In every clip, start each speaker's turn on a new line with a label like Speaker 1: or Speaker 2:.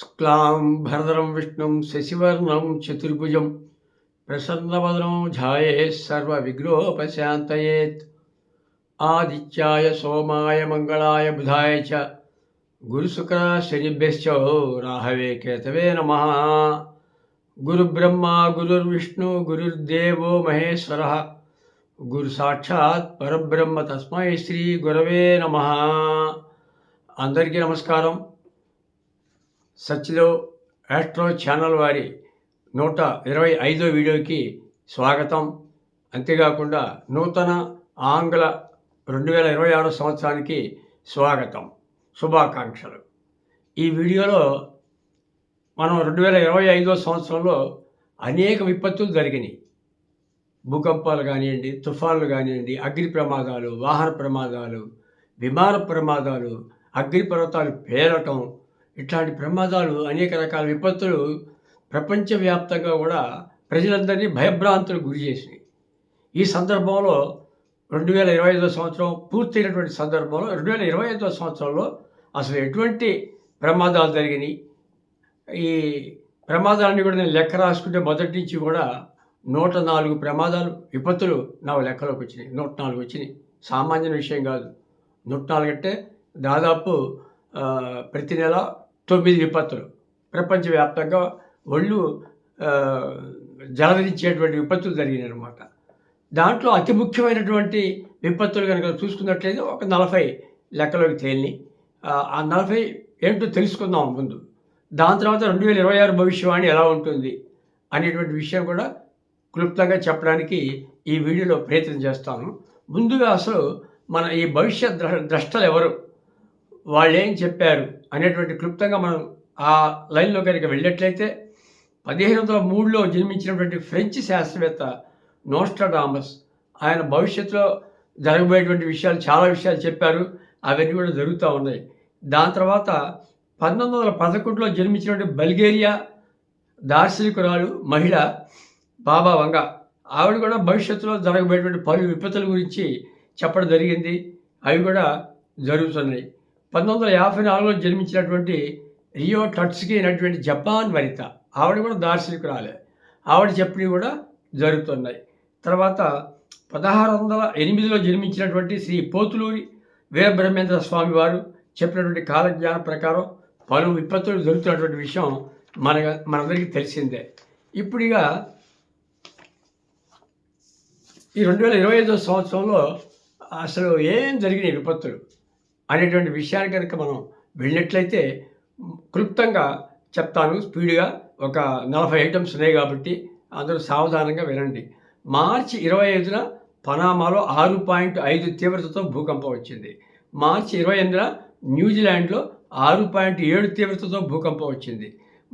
Speaker 1: శుక్లాం భరదరం విష్ణుం శశివర్ణం చతుర్భుజం ప్రసన్నవదనం ఝాయే సర్వ విగ్రహోపశాంతయేత్ ఆదిత్యాయ సోమాయ మంగళాయ బుధాయ చ గురుశుక్ర శనిభ్యశ్చో రాహవే కేతవే నమ గురుబ్రహ్మ గురుర్విష్ణు గురుర్దేవో మహేశ్వర గురు సాక్షాత్ పరబ్రహ్మ తస్మై శ్రీ గురవే నమ
Speaker 2: అందరికీ నమస్కారం సచ్లో ఆస్ట్రో ఛానల్ వారి నూట ఇరవై ఐదో వీడియోకి స్వాగతం అంతేకాకుండా నూతన ఆంగ్ల రెండు వేల ఇరవై ఆరో సంవత్సరానికి స్వాగతం శుభాకాంక్షలు ఈ వీడియోలో మనం రెండు వేల ఇరవై ఐదో సంవత్సరంలో అనేక విపత్తులు జరిగినాయి భూకంపాలు కానివ్వండి తుఫాన్లు కానివ్వండి అగ్ని ప్రమాదాలు వాహన ప్రమాదాలు విమాన ప్రమాదాలు అగ్నిపర్వతాలు పేరటం ఇట్లాంటి ప్రమాదాలు అనేక రకాల విపత్తులు ప్రపంచవ్యాప్తంగా కూడా ప్రజలందరినీ భయభ్రాంతులకు గురి చేసినాయి ఈ సందర్భంలో రెండు వేల ఇరవై ఐదో సంవత్సరం పూర్తయినటువంటి సందర్భంలో రెండు వేల ఇరవై ఐదో సంవత్సరంలో అసలు ఎటువంటి ప్రమాదాలు జరిగినాయి ఈ ప్రమాదాలని కూడా నేను లెక్క రాసుకుంటే మొదటి నుంచి కూడా నూట నాలుగు ప్రమాదాలు విపత్తులు నా లెక్కలోకి వచ్చినాయి నూట నాలుగు వచ్చినాయి సామాన్య విషయం కాదు నూట నాలుగు అంటే దాదాపు ప్రతి నెల తొమ్మిది విపత్తులు ప్రపంచవ్యాప్తంగా ఒళ్ళు జలరించేటువంటి విపత్తులు జరిగినాయి అనమాట దాంట్లో అతి ముఖ్యమైనటువంటి విపత్తులు కనుక చూసుకున్నట్లయితే ఒక నలభై లెక్కలోకి తేలిని ఆ నలభై ఏంటో తెలుసుకుందాం ముందు దాని తర్వాత రెండు వేల ఇరవై ఆరు భవిష్యవాణి ఎలా ఉంటుంది అనేటువంటి విషయం కూడా క్లుప్తంగా చెప్పడానికి ఈ వీడియోలో ప్రయత్నం చేస్తాను ముందుగా అసలు మన ఈ భవిష్యత్ ద్రష్టలు ఎవరు వాళ్ళు ఏం చెప్పారు అనేటువంటి క్లుప్తంగా మనం ఆ లైన్లో కనుక వెళ్ళినట్లయితే పదిహేను వందల మూడులో జన్మించినటువంటి ఫ్రెంచ్ శాస్త్రవేత్త నోస్ట్రాడామస్ ఆయన భవిష్యత్తులో జరగబోయేటువంటి విషయాలు చాలా విషయాలు చెప్పారు అవన్నీ కూడా జరుగుతూ ఉన్నాయి దాని తర్వాత పంతొమ్మిది వందల పదకొండులో జన్మించినటువంటి బల్గేరియా దార్శనికురాలు మహిళ బాబా వంగ ఆవిడ కూడా భవిష్యత్తులో జరగబోయేటువంటి పలు విపత్తుల గురించి చెప్పడం జరిగింది అవి కూడా జరుగుతున్నాయి పంతొమ్మిది వందల యాభై నాలుగులో జన్మించినటువంటి రియో టట్స్కి అయినటువంటి జపాన్ వనిత ఆవిడ కూడా దార్శనికురాలే ఆవిడ చెప్పినవి కూడా జరుగుతున్నాయి తర్వాత పదహారు వందల ఎనిమిదిలో జన్మించినటువంటి శ్రీ పోతులూరి వీరబ్రహ్మేంద్ర స్వామి వారు చెప్పినటువంటి కాలజ్ఞాన ప్రకారం పలు విపత్తులు జరుగుతున్నటువంటి విషయం మన మనందరికీ తెలిసిందే ఇప్పుడుగా ఈ రెండు వేల ఇరవై ఐదో సంవత్సరంలో అసలు ఏం జరిగినాయి విపత్తులు అనేటువంటి విషయాన్ని కనుక మనం వెళ్ళినట్లయితే క్లుప్తంగా చెప్తాను స్పీడ్గా ఒక నలభై ఐటమ్స్ ఉన్నాయి కాబట్టి అందరూ సావధానంగా వినండి మార్చి ఇరవై ఐదున పనామాలో ఆరు పాయింట్ ఐదు తీవ్రతతో భూకంపం వచ్చింది మార్చి ఇరవై ఎనిమిదిన న్యూజిలాండ్లో ఆరు పాయింట్ ఏడు తీవ్రతతో భూకంపం వచ్చింది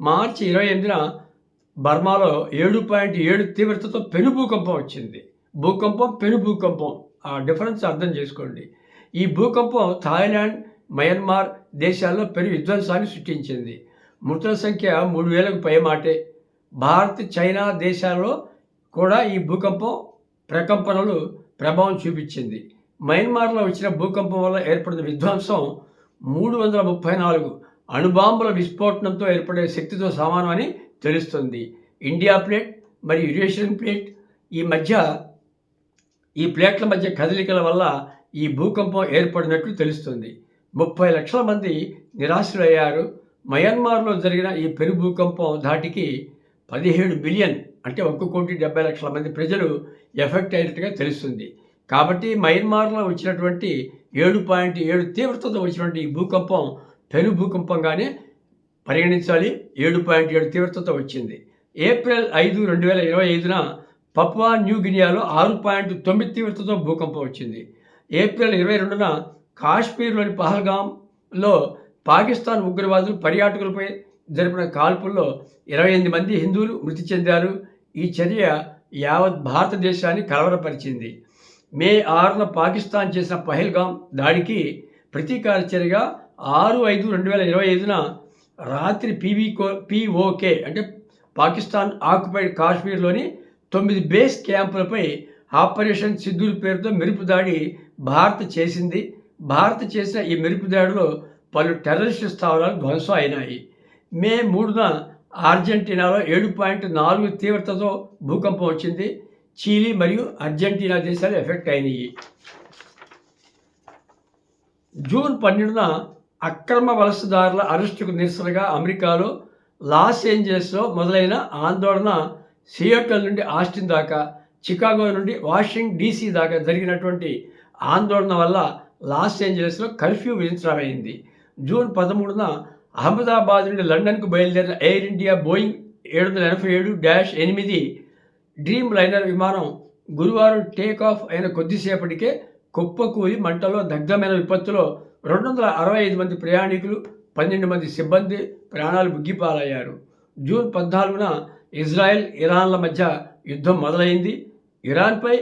Speaker 2: మార్చి ఇరవై ఎనిమిదిన బర్మాలో ఏడు పాయింట్ ఏడు తీవ్రతతో పెను భూకంపం వచ్చింది భూకంపం పెను భూకంపం ఆ డిఫరెన్స్ అర్థం చేసుకోండి ఈ భూకంపం థాయిలాండ్ మయన్మార్ దేశాల్లో పెరిగి విధ్వంసాన్ని సృష్టించింది మృతుల సంఖ్య మూడు వేలకు పైమాటే భారత్ చైనా దేశాల్లో కూడా ఈ భూకంపం ప్రకంపనలు ప్రభావం చూపించింది మయన్మార్లో వచ్చిన భూకంపం వల్ల ఏర్పడిన విధ్వంసం మూడు వందల ముప్పై నాలుగు అణుబాంబుల విస్ఫోటనంతో ఏర్పడే శక్తితో సమానమని తెలుస్తుంది ఇండియా ప్లేట్ మరియు యురేషియన్ ప్లేట్ ఈ మధ్య ఈ ప్లేట్ల మధ్య కదలికల వల్ల ఈ భూకంపం ఏర్పడినట్లు తెలుస్తుంది ముప్పై లక్షల మంది నిరాశులయ్యారు మయన్మార్లో జరిగిన ఈ పెరు భూకంపం ధాటికి పదిహేడు బిలియన్ అంటే ఒక్క కోటి డెబ్బై లక్షల మంది ప్రజలు ఎఫెక్ట్ అయినట్టుగా తెలుస్తుంది కాబట్టి మయన్మార్లో వచ్చినటువంటి ఏడు పాయింట్ ఏడు తీవ్రతతో వచ్చినటువంటి ఈ భూకంపం పెరు భూకంపంగానే పరిగణించాలి ఏడు పాయింట్ ఏడు తీవ్రతతో వచ్చింది ఏప్రిల్ ఐదు రెండు వేల ఇరవై ఐదున పప్వా న్యూ గినియాలో ఆరు పాయింట్ తొమ్మిది తీవ్రతతో భూకంపం వచ్చింది ఏప్రిల్ ఇరవై రెండున కాశ్మీర్లోని పహల్గాంలో పాకిస్తాన్ ఉగ్రవాదులు పర్యాటకులపై జరిపిన కాల్పుల్లో ఇరవై ఎనిమిది మంది హిందువులు మృతి చెందారు ఈ చర్య యావత్ భారతదేశాన్ని కలవరపరిచింది మే ఆరున పాకిస్తాన్ చేసిన పహల్గాం దాడికి ప్రతీకార చర్యగా ఆరు ఐదు రెండు వేల ఇరవై ఐదున రాత్రి పీవీకో పిఓకే అంటే పాకిస్తాన్ ఆక్యుపైడ్ కాశ్మీర్లోని తొమ్మిది బేస్ క్యాంపులపై ఆపరేషన్ సిద్ధుల పేరుతో మెరుపు దాడి భారత్ చేసింది భారత్ చేసిన ఈ మెరుపుదాడిలో పలు టెర్రరిస్ట్ స్థావరాలు ధ్వంసం అయినాయి మే మూడున అర్జెంటీనాలో ఏడు పాయింట్ నాలుగు తీవ్రతతో భూకంపం వచ్చింది చీలీ మరియు అర్జెంటీనా దేశాలు ఎఫెక్ట్ అయినాయి జూన్ పన్నెండున అక్రమ వలసదారుల అరెస్టుకు నిరసనగా అమెరికాలో లాస్ ఏంజల్స్లో మొదలైన ఆందోళన సియోటల్ నుండి ఆస్టిన్ దాకా చికాగో నుండి వాషింగ్ డీసీ దాకా జరిగినటువంటి ఆందోళన వల్ల లాస్ ఏంజలస్లో కర్ఫ్యూ విధించడమైంది జూన్ పదమూడున అహ్మదాబాద్ నుండి లండన్కు బయలుదేరిన ఎయిర్ ఇండియా బోయింగ్ ఏడు వందల ఎనభై ఏడు డాష్ ఎనిమిది డ్రీమ్ లైనర్ విమానం గురువారం టేక్ ఆఫ్ అయిన కొద్దిసేపటికే కుప్పకూలి మంటలో దగ్ధమైన విపత్తులో రెండు వందల అరవై ఐదు మంది ప్రయాణికులు పన్నెండు మంది సిబ్బంది ప్రాణాలు బుగ్గిపాలయ్యారు జూన్ పద్నాలుగున ఇజ్రాయెల్ ఇరాన్ల మధ్య యుద్ధం మొదలైంది ఇరాన్పై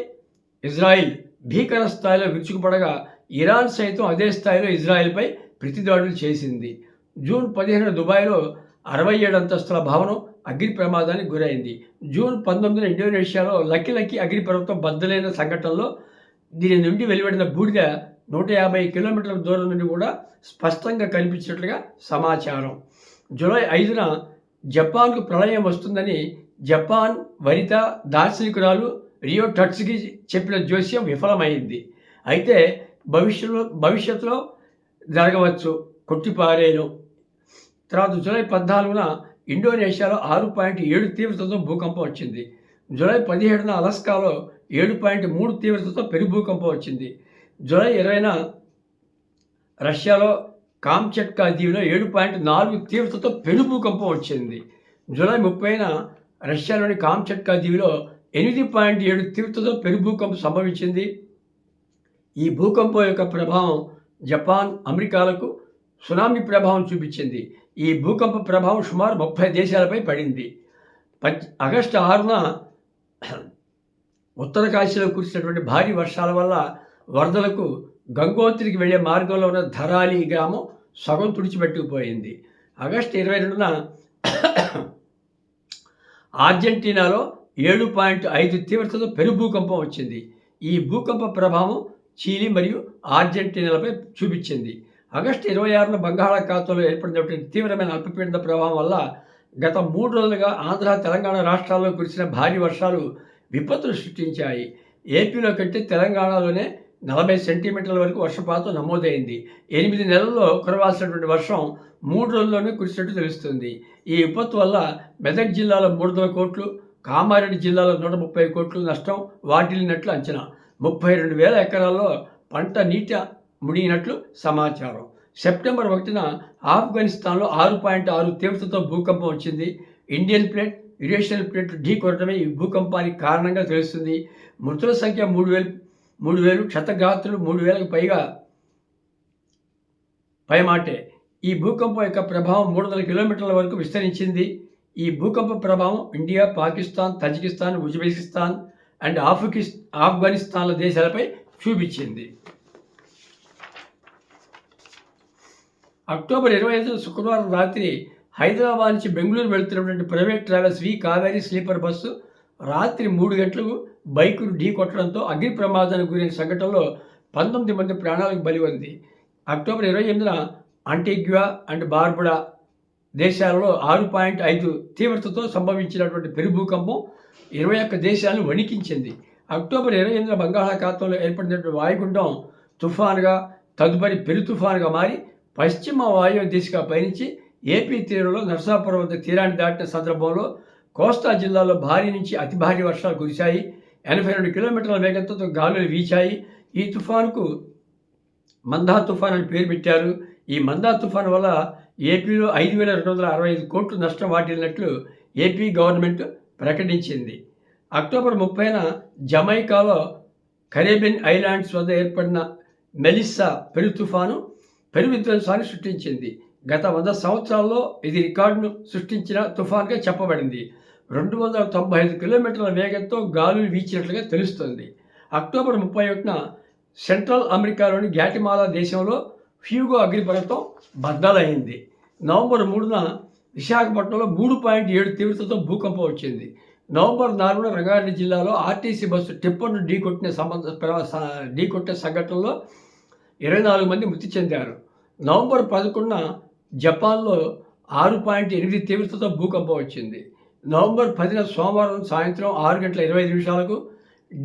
Speaker 2: ఇజ్రాయిల్ భీకర స్థాయిలో విరుచుకుపడగా ఇరాన్ సైతం అదే స్థాయిలో ఇజ్రాయెల్పై ప్రతిదాడులు చేసింది జూన్ పదిహేను దుబాయ్లో అరవై ఏడు అంతస్తుల భవనం అగ్ని ప్రమాదానికి గురైంది జూన్ పంతొమ్మిదిన ఇండోనేషియాలో లక్కి లక్కి పర్వతం బద్దలైన సంఘటనలో దీని నుండి వెలువడిన బూడిద నూట యాభై కిలోమీటర్ల దూరం నుండి కూడా స్పష్టంగా కనిపించినట్లుగా సమాచారం జూలై ఐదున జపాన్కు ప్రళయం వస్తుందని జపాన్ వనిత దార్శనికురాలు రియో టట్స్కి చెప్పిన జోస్యం విఫలమైంది అయితే భవిష్యత్తులో భవిష్యత్తులో జరగవచ్చు కొట్టిపారేను తర్వాత జూలై పద్నాలుగున ఇండోనేషియాలో ఆరు పాయింట్ ఏడు తీవ్రతతో భూకంపం వచ్చింది జూలై పదిహేడున అలస్కాలో ఏడు పాయింట్ మూడు తీవ్రతతో పెరుగు భూకంపం వచ్చింది జూలై ఇరవైన రష్యాలో కామ్చెట్కా దీవిలో ఏడు పాయింట్ నాలుగు తీవ్రతతో పెను భూకంపం వచ్చింది జూలై ముప్పైన రష్యాలోని కామ్చెట్కా దీవిలో ఎనిమిది పాయింట్ ఏడు తీవ్రతతో పెరు భూకంపం సంభవించింది ఈ భూకంపం యొక్క ప్రభావం జపాన్ అమెరికాలకు సునామీ ప్రభావం చూపించింది ఈ భూకంప ప్రభావం సుమారు ముప్పై దేశాలపై పడింది పంచ ఆగస్టు ఆరున ఉత్తర కాశీలో కురిసినటువంటి భారీ వర్షాల వల్ల వరదలకు గంగోత్రికి వెళ్లే మార్గంలో ఉన్న ధరాలి గ్రామం సగం తుడిచిపెట్టుకుపోయింది ఆగస్టు ఇరవై రెండున అర్జెంటీనాలో ఏడు పాయింట్ ఐదు తీవ్రతతో పెరు భూకంపం వచ్చింది ఈ భూకంప ప్రభావం చీలి మరియు అర్జెంటీనాలపై చూపించింది ఆగస్టు ఇరవై ఆరున బంగాళాఖాతంలో ఏర్పడినటువంటి తీవ్రమైన అల్పపీడన ప్రభావం వల్ల గత మూడు రోజులుగా ఆంధ్ర తెలంగాణ రాష్ట్రాల్లో కురిసిన భారీ వర్షాలు విపత్తులు సృష్టించాయి ఏపీలో కంటే తెలంగాణలోనే నలభై సెంటీమీటర్ల వరకు వర్షపాతం నమోదైంది ఎనిమిది నెలల్లో కురవాల్సినటువంటి వర్షం మూడు రోజుల్లోనే కురిసినట్టు తెలుస్తుంది ఈ విపత్తు వల్ల మెదక్ జిల్లాలో మూడు వందల కోట్లు కామారెడ్డి జిల్లాలో నూట ముప్పై కోట్లు నష్టం వాటిల్లినట్లు అంచనా ముప్పై రెండు వేల ఎకరాల్లో పంట నీట ముడిగినట్లు సమాచారం సెప్టెంబర్ ఒకటిన ఆఫ్ఘనిస్తాన్లో ఆరు పాయింట్ ఆరు తీవ్రతతో భూకంపం వచ్చింది ఇండియన్ ప్లేట్ యురేషియన్ ప్లేట్ కొరటమే ఈ భూకంపానికి కారణంగా తెలుస్తుంది మృతుల సంఖ్య మూడు వేలు మూడు వేలు క్షతగాత్రులు మూడు వేలకు పైగా పైమాటే ఈ భూకంపం యొక్క ప్రభావం మూడు వందల కిలోమీటర్ల వరకు విస్తరించింది ఈ భూకంప ప్రభావం India Pakistan Tajikistan Uzbekistan and ఆఫ్ఘి ఆఫ్ఘనిస్తాన్ల దేశాలపై చూపించింది అక్టోబర్ ఇరవై ఐదు శుక్రవారం రాత్రి హైదరాబాద్ నుంచి బెంగళూరు వెళుతున్నటువంటి private travels V Kaveri sleeper bus రాత్రి మూడు గంటలకు బైకును ఢీ కొట్టడంతో అగ్ని ప్రమాదానికి గురైన సంఘటనలో పంతొమ్మిది మంది ప్రాణాలకు బలి ఉంది అక్టోబర్ ఇరవై ఎనిమిదిన అంటిగ్వా అండ్ బార్బుడా దేశాలలో ఆరు పాయింట్ ఐదు తీవ్రతతో సంభవించినటువంటి పెరు భూకంపం ఇరవై ఒక్క దేశాలను వణికించింది అక్టోబర్ ఇరవై ఎనిమిది బంగాళాఖాతంలో ఏర్పడినటువంటి వాయుగుండం తుఫాన్గా తదుపరి పెరు తుఫాన్గా మారి పశ్చిమ వాయువ దిశగా పయనించి ఏపీ తీరంలో నరసాపురం వద్ద తీరాన్ని దాటిన సందర్భంలో కోస్తా జిల్లాలో భారీ నుంచి అతి భారీ వర్షాలు కురిశాయి ఎనభై రెండు కిలోమీటర్ల వేగంతో గాలులు వీచాయి ఈ తుఫాన్కు మందా తుఫాన్ అని పేరు పెట్టారు ఈ మందా తుఫాన్ వల్ల ఏపీలో ఐదు వేల రెండు వందల అరవై ఐదు కోట్లు నష్టం వాటిల్లినట్లు ఏపీ గవర్నమెంట్ ప్రకటించింది అక్టోబర్ ముప్పైన జమైకాలో కరేబియన్ ఐలాండ్స్ వద్ద ఏర్పడిన మెలిస్సా పెరు తుఫాను పెరు విధ్వంసాన్ని సృష్టించింది గత వంద సంవత్సరాల్లో ఇది రికార్డును సృష్టించిన తుఫాన్గా చెప్పబడింది రెండు వందల తొంభై ఐదు కిలోమీటర్ల వేగంతో గాలులు వీచినట్లుగా తెలుస్తుంది అక్టోబర్ ముప్పై ఒకటిన సెంట్రల్ అమెరికాలోని గ్యాటిమాలా దేశంలో ఫ్యూగో అగ్నిపర్వతం బద్దలైంది నవంబర్ మూడున విశాఖపట్నంలో మూడు పాయింట్ ఏడు తీవ్రతతో భూకంపం వచ్చింది నవంబర్ నాలుగున రంగారెడ్డి జిల్లాలో ఆర్టీసీ బస్సు టిప్పర్ను ఢీకొట్టిన సంబంధ ఢీకొట్టిన సంఘటనలో ఇరవై నాలుగు మంది మృతి చెందారు నవంబర్ పదకొండున జపాన్లో ఆరు పాయింట్ ఎనిమిది తీవ్రతతో భూకంపం వచ్చింది నవంబర్ పదిన సోమవారం సాయంత్రం ఆరు గంటల ఇరవై ఐదు నిమిషాలకు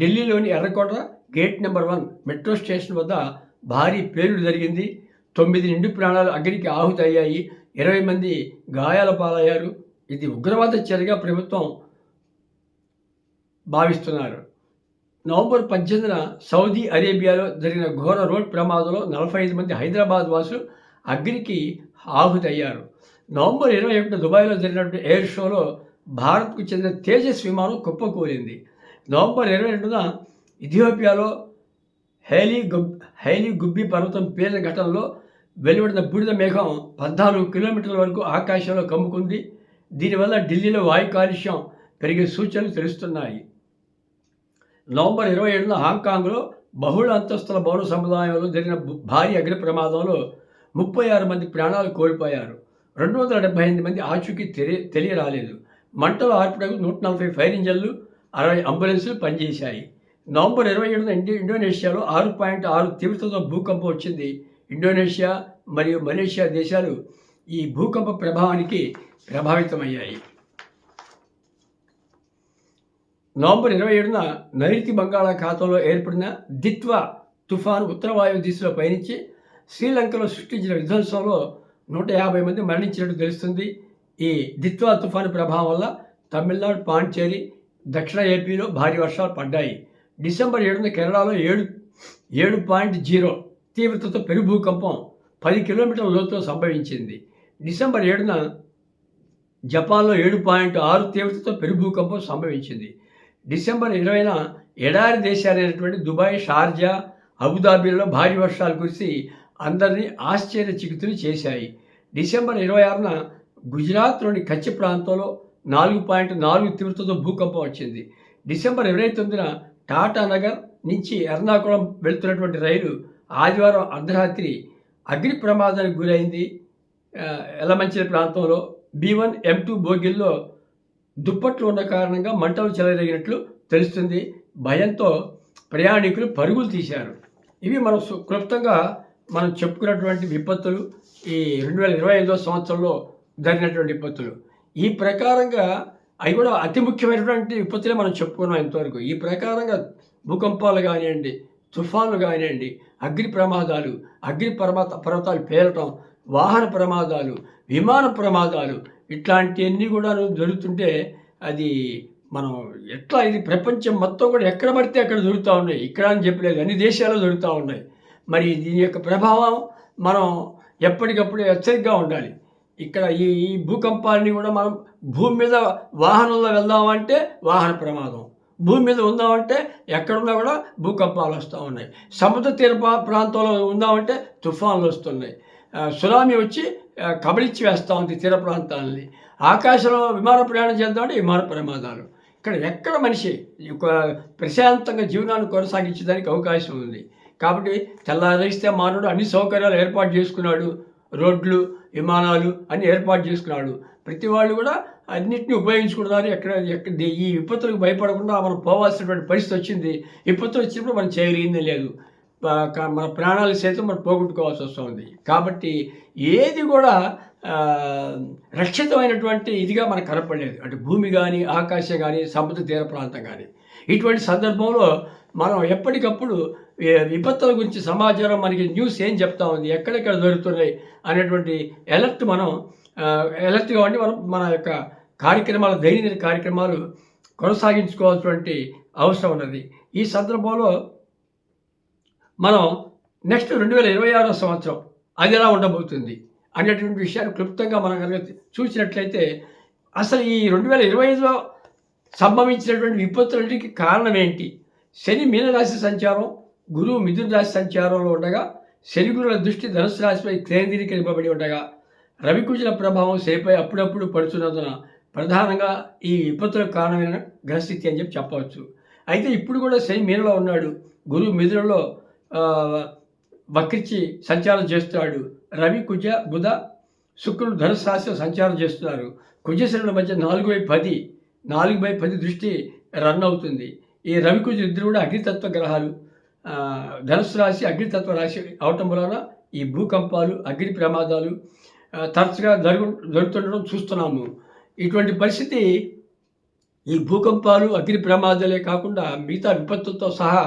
Speaker 2: ఢిల్లీలోని ఎర్రకోట gate number one metro station వద్ద భారీ పేలుడు జరిగింది తొమ్మిది నిండు ప్రాణాలు అగ్నికి ఆహుతయ్యాయి ఇరవై మంది గాయాల పాలయ్యారు ఇది ఉగ్రవాద చర్యగా ప్రభుత్వం భావిస్తున్నారు నవంబర్ పద్దెనిమిదిన సౌదీ అరేబియాలో జరిగిన ఘోర రోడ్ ప్రమాదంలో నలభై ఐదు మంది హైదరాబాద్ వాసులు అగ్నికి ఆహుతయ్యారు నవంబర్ ఇరవై ఒకటి దుబాయ్లో జరిగినటువంటి ఎయిర్ షోలో భారత్కు చెందిన తేజస్ విమానం కుప్పకూలింది నవంబర్ ఇరవై రెండున ఇథియోపియాలో హైలీ గుబ్ హైలీ గుబ్బి పర్వతం పేరిన ఘటనలో వెలువడిన బూడిద మేఘం పద్నాలుగు కిలోమీటర్ల వరకు ఆకాశంలో కమ్ముకుంది దీనివల్ల ఢిల్లీలో వాయు కాలుష్యం పెరిగే సూచనలు తెలుస్తున్నాయి నవంబర్ ఇరవై ఏడున హాంకాంగ్లో బహుళ అంతస్తుల భవన సముదాయంలో జరిగిన భారీ అగ్ని ప్రమాదంలో ముప్పై ఆరు మంది ప్రాణాలు కోల్పోయారు రెండు వందల డెబ్బై ఎనిమిది మంది ఆచూకీ తెలియ తెలియరాలేదు మంటలు ఆర్పడకు నూట నలభై ఫైర్ ఇంజన్లు అరవై అంబులెన్సులు పనిచేశాయి నవంబర్ ఇరవై ఏడున ఇండోనేషియాలో ఆరు పాయింట్ ఆరు తీవ్రతతో భూకంపం వచ్చింది ఇండోనేషియా మరియు మలేషియా దేశాలు ఈ భూకంప ప్రభావానికి ప్రభావితమయ్యాయి నవంబర్ ఇరవై ఏడున నైరుతి బంగాళాఖాతంలో ఏర్పడిన దిత్వ తుఫాను ఉత్తరవాయు దిశలో పయనించి శ్రీలంకలో సృష్టించిన విధ్వంసంలో నూట యాభై మంది మరణించినట్టు తెలుస్తుంది ఈ దిత్వా తుఫాను ప్రభావం వల్ల తమిళనాడు పాండిచేరి దక్షిణ ఏపీలో భారీ వర్షాలు పడ్డాయి డిసెంబర్ ఏడున కేరళలో ఏడు ఏడు పాయింట్ జీరో తీవ్రతతో పెరుగు భూకంపం పది కిలోమీటర్ల లోతులో సంభవించింది డిసెంబర్ ఏడున జపాన్లో ఏడు పాయింట్ ఆరు తీవ్రతతో పెరుగు భూకంపం సంభవించింది డిసెంబర్ ఇరవైన ఎడారి దేశాలైనటువంటి దుబాయ్ షార్జా అబుదాబీలలో భారీ వర్షాలు కురిసి అందరినీ చికిత్సలు చేశాయి డిసెంబర్ ఇరవై ఆరున గుజరాత్లోని కచ్చి ప్రాంతంలో నాలుగు పాయింట్ నాలుగు తీవ్రతతో భూకంపం వచ్చింది డిసెంబర్ ఇరవై తొమ్మిదిన టాటా నగర్ నుంచి ఎర్నాకుళం వెళ్తున్నటువంటి రైలు ఆదివారం అర్ధరాత్రి అగ్ని ప్రమాదానికి గురైంది ఎలమంచిల ప్రాంతంలో బి వన్ ఎం టూ బోగిల్లో దుప్పట్లు ఉన్న కారణంగా మంటలు చెలరేగినట్లు తెలుస్తుంది భయంతో ప్రయాణికులు పరుగులు తీశారు ఇవి మనం క్లుప్తంగా మనం చెప్పుకున్నటువంటి విపత్తులు ఈ రెండు వేల ఇరవై ఐదో సంవత్సరంలో జరిగినటువంటి విపత్తులు ఈ ప్రకారంగా అవి కూడా అతి ముఖ్యమైనటువంటి విపత్తులే మనం చెప్పుకున్నాం ఇంతవరకు ఈ ప్రకారంగా భూకంపాలు కానివ్వండి తుఫాను కానివ్వండి అగ్ని ప్రమాదాలు అగ్ని పర్వత పర్వతాలు పేలటం వాహన ప్రమాదాలు విమాన ప్రమాదాలు ఇట్లాంటివన్నీ కూడా జరుగుతుంటే అది మనం ఎట్లా ఇది ప్రపంచం మొత్తం కూడా ఎక్కడ పడితే అక్కడ దొరుకుతూ ఉన్నాయి ఇక్కడ అని చెప్పలేదు అన్ని దేశాల్లో దొరుకుతూ ఉన్నాయి మరి దీని యొక్క ప్రభావం మనం ఎప్పటికప్పుడు హెచ్చరికగా ఉండాలి ఇక్కడ ఈ భూకంపాలని కూడా మనం భూమి మీద వాహనంలో వెళ్దామంటే వాహన ప్రమాదం భూమి మీద ఉందామంటే ఎక్కడున్నా కూడా భూకంపాలు వస్తూ ఉన్నాయి సముద్ర తీర ప్రాంతంలో ఉందామంటే తుఫాన్లు వస్తున్నాయి సునామీ వచ్చి కబలిచ్చి వేస్తూ ఉంది తీర ప్రాంతాలని ఆకాశంలో విమాన ప్రయాణం చేద్దామంటే విమాన ప్రమాదాలు ఇక్కడ ఎక్కడ మనిషి ప్రశాంతంగా జీవనాన్ని కొనసాగించడానికి అవకాశం ఉంది కాబట్టి తెల్లారేస్తే మానవుడు అన్ని సౌకర్యాలు ఏర్పాటు చేసుకున్నాడు రోడ్లు విమానాలు అన్ని ఏర్పాటు చేసుకున్నాడు ప్రతి వాళ్ళు కూడా అన్నింటినీ ఉపయోగించుకుంటున్నారు ఎక్కడ ఎక్కడ ఈ విపత్తులకు భయపడకుండా మనం పోవాల్సినటువంటి పరిస్థితి వచ్చింది విపత్తు వచ్చినప్పుడు మనం చేయగలిగిందే లేదు మన ప్రాణాలు సైతం మనం పోగొట్టుకోవాల్సి వస్తుంది కాబట్టి ఏది కూడా రక్షితమైనటువంటి ఇదిగా మనకు కనపడలేదు అంటే భూమి కానీ ఆకాశం కానీ సముద్ర తీర ప్రాంతం కానీ ఇటువంటి సందర్భంలో మనం ఎప్పటికప్పుడు విపత్తుల గురించి సమాచారం మనకి న్యూస్ ఏం చెప్తా ఉంది ఎక్కడెక్కడ దొరుకుతున్నాయి అనేటువంటి ఎలర్ట్ మనం ఎలాస్టిక్గా ఉండి మనం మన యొక్క కార్యక్రమాలు దైనందిన కార్యక్రమాలు కొనసాగించుకోవాల్సినటువంటి అవసరం ఉన్నది ఈ సందర్భంలో మనం నెక్స్ట్ రెండు వేల ఇరవై ఆరో సంవత్సరం అది ఎలా ఉండబోతుంది అనేటువంటి విషయాన్ని క్లుప్తంగా మనం కనుక చూసినట్లయితే అసలు ఈ రెండు వేల ఇరవై ఐదులో సంభవించినటువంటి విపత్తులకి కారణం ఏంటి శని మీనరాశి సంచారం గురువు మిథున రాశి సంచారంలో ఉండగా శని గురువుల దృష్టి ధనుసు రాశిపై కేంద్రీకరింపబడి ఉండగా రవికుజుల ప్రభావం సేపై అప్పుడప్పుడు పడుతున్నందున ప్రధానంగా ఈ విపత్తులకు కారణమైన గ్రహస్థితి అని చెప్పి చెప్పవచ్చు అయితే ఇప్పుడు కూడా శని మీనలో ఉన్నాడు గురువు మిథునలో వక్రిచి సంచారం చేస్తాడు రవి కుజ బుధ శుక్రుడు ధనుస్రాశిలో సంచారం చేస్తున్నారు కుజశనుల మధ్య నాలుగు బై పది నాలుగు బై పది దృష్టి రన్ అవుతుంది ఈ రవి కుజ ఇద్దరు కూడా అగ్నితత్వ గ్రహాలు ధనుసు రాశి అగ్నితత్వ రాశి అవటం వలన ఈ భూకంపాలు అగ్ని ప్రమాదాలు తరచుగా జరుగు జరుగుతుండడం చూస్తున్నాము ఇటువంటి పరిస్థితి ఈ భూకంపాలు అగ్ని ప్రమాదాలే కాకుండా మిగతా విపత్తులతో సహా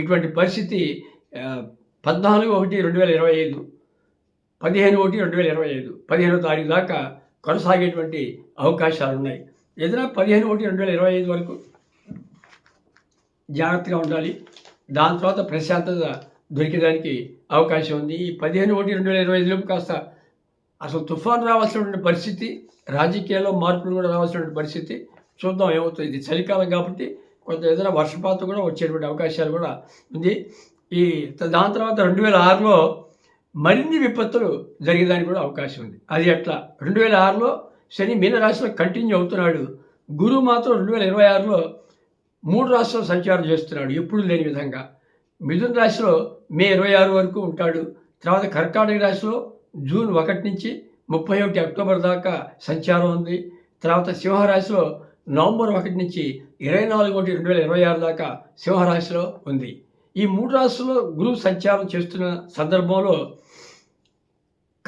Speaker 2: ఇటువంటి పరిస్థితి పద్నాలుగు ఒకటి రెండు వేల ఇరవై ఐదు పదిహేను ఒకటి రెండు వేల ఇరవై ఐదు పదిహేనో తారీఖు దాకా కొనసాగేటువంటి అవకాశాలు ఉన్నాయి ఏదైనా పదిహేను ఒకటి రెండు వేల ఇరవై ఐదు వరకు జాగ్రత్తగా ఉండాలి దాని తర్వాత ప్రశాంతత దొరికేదానికి అవకాశం ఉంది ఈ పదిహేను ఒకటి రెండు వేల ఇరవై ఐదులోపు కాస్త అసలు తుఫాన్ రావాల్సినటువంటి పరిస్థితి రాజకీయాల్లో మార్పులు కూడా రావాల్సినటువంటి పరిస్థితి చూద్దాం ఏమవుతుంది ఇది చలికాలం కాబట్టి కొంత ఏదైనా వర్షపాతం కూడా వచ్చేటువంటి అవకాశాలు కూడా ఉంది ఈ దాని తర్వాత రెండు వేల ఆరులో మరిన్ని విపత్తులు జరిగేదానికి కూడా అవకాశం ఉంది అది అట్లా రెండు వేల ఆరులో శని మీనరాశిలో కంటిన్యూ అవుతున్నాడు గురువు మాత్రం రెండు వేల ఇరవై ఆరులో మూడు రాష్ట్రాలు సంచారం చేస్తున్నాడు ఎప్పుడు లేని విధంగా మిథున రాశిలో మే ఇరవై ఆరు వరకు ఉంటాడు తర్వాత కర్కాటక రాశిలో జూన్ ఒకటి నుంచి ముప్పై ఒకటి అక్టోబర్ దాకా సంచారం ఉంది తర్వాత సింహరాశిలో నవంబర్ ఒకటి నుంచి ఇరవై నాలుగు ఒకటి రెండు వేల ఇరవై ఆరు దాకా సింహరాశిలో ఉంది ఈ మూడు రాశుల్లో గురువు సంచారం చేస్తున్న సందర్భంలో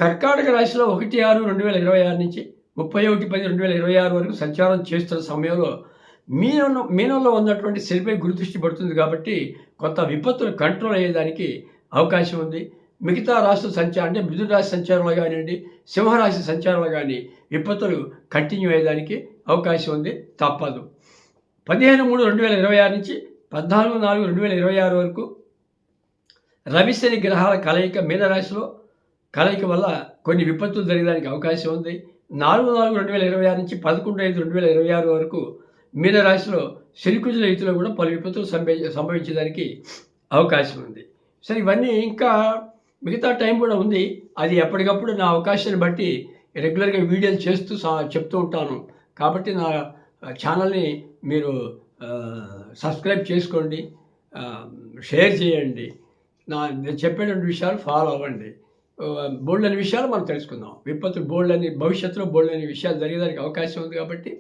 Speaker 2: కర్కాటక రాశిలో ఒకటి ఆరు రెండు వేల ఇరవై ఆరు నుంచి ముప్పై ఒకటి పది రెండు వేల ఇరవై ఆరు వరకు సంచారం చేస్తున్న సమయంలో మీనం మీనంలో ఉన్నటువంటి శనిపై గురుదృష్టి పడుతుంది కాబట్టి కొంత విపత్తులు కంట్రోల్ అయ్యేదానికి అవకాశం ఉంది మిగతా రాశుల సంచారం అంటే మిథున రాశి సంచారంలో కానివ్వండి సింహరాశి సంచారంలో కానీ విపత్తులు కంటిన్యూ అయ్యేదానికి అవకాశం ఉంది తప్పదు పదిహేను మూడు రెండు వేల ఇరవై ఆరు నుంచి పద్నాలుగు నాలుగు రెండు వేల ఇరవై ఆరు వరకు రవిశని గ్రహాల కలయిక మీనరాశిలో కలయిక వల్ల కొన్ని విపత్తులు జరిగేదానికి అవకాశం ఉంది నాలుగు నాలుగు రెండు వేల ఇరవై ఆరు నుంచి పదకొండు ఐదు రెండు వేల ఇరవై ఆరు వరకు మీనరాశిలో సిరికుజు రైతులు కూడా పలు విపత్తులు సంభవించడానికి అవకాశం ఉంది సరే ఇవన్నీ ఇంకా మిగతా టైం కూడా ఉంది అది ఎప్పటికప్పుడు నా అవకాశాన్ని బట్టి రెగ్యులర్గా వీడియోలు చేస్తూ సా చెప్తూ ఉంటాను కాబట్టి నా ఛానల్ని మీరు సబ్స్క్రైబ్ చేసుకోండి షేర్ చేయండి నా నేను చెప్పేటువంటి విషయాలు ఫాలో అవ్వండి బోల్డ్ అనే విషయాలు మనం తెలుసుకుందాం విపత్తు బోల్డ్ అని భవిష్యత్తులో బోల్డ్ అనే విషయాలు జరిగేదానికి అవకాశం ఉంది కాబట్టి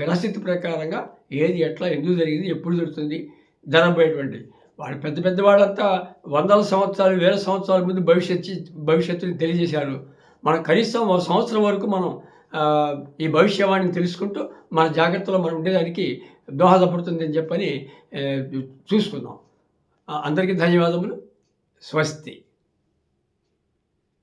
Speaker 2: గ్రహస్థితి ప్రకారంగా ఏది ఎట్లా ఎందుకు జరిగింది ఎప్పుడు జరుగుతుంది ధనం పోయేటువంటి వాళ్ళు పెద్ద పెద్ద వాళ్ళంతా వందల సంవత్సరాలు వేల సంవత్సరాల ముందు భవిష్యత్తు భవిష్యత్తుని తెలియజేశారు మనం కనీసం ఒక సంవత్సరం వరకు మనం ఈ భవిష్యవాణిని తెలుసుకుంటూ మన జాగ్రత్తలో మనం ఉండేదానికి దోహదపడుతుంది అని చెప్పని చూసుకుందాం అందరికీ ధన్యవాదములు స్వస్తి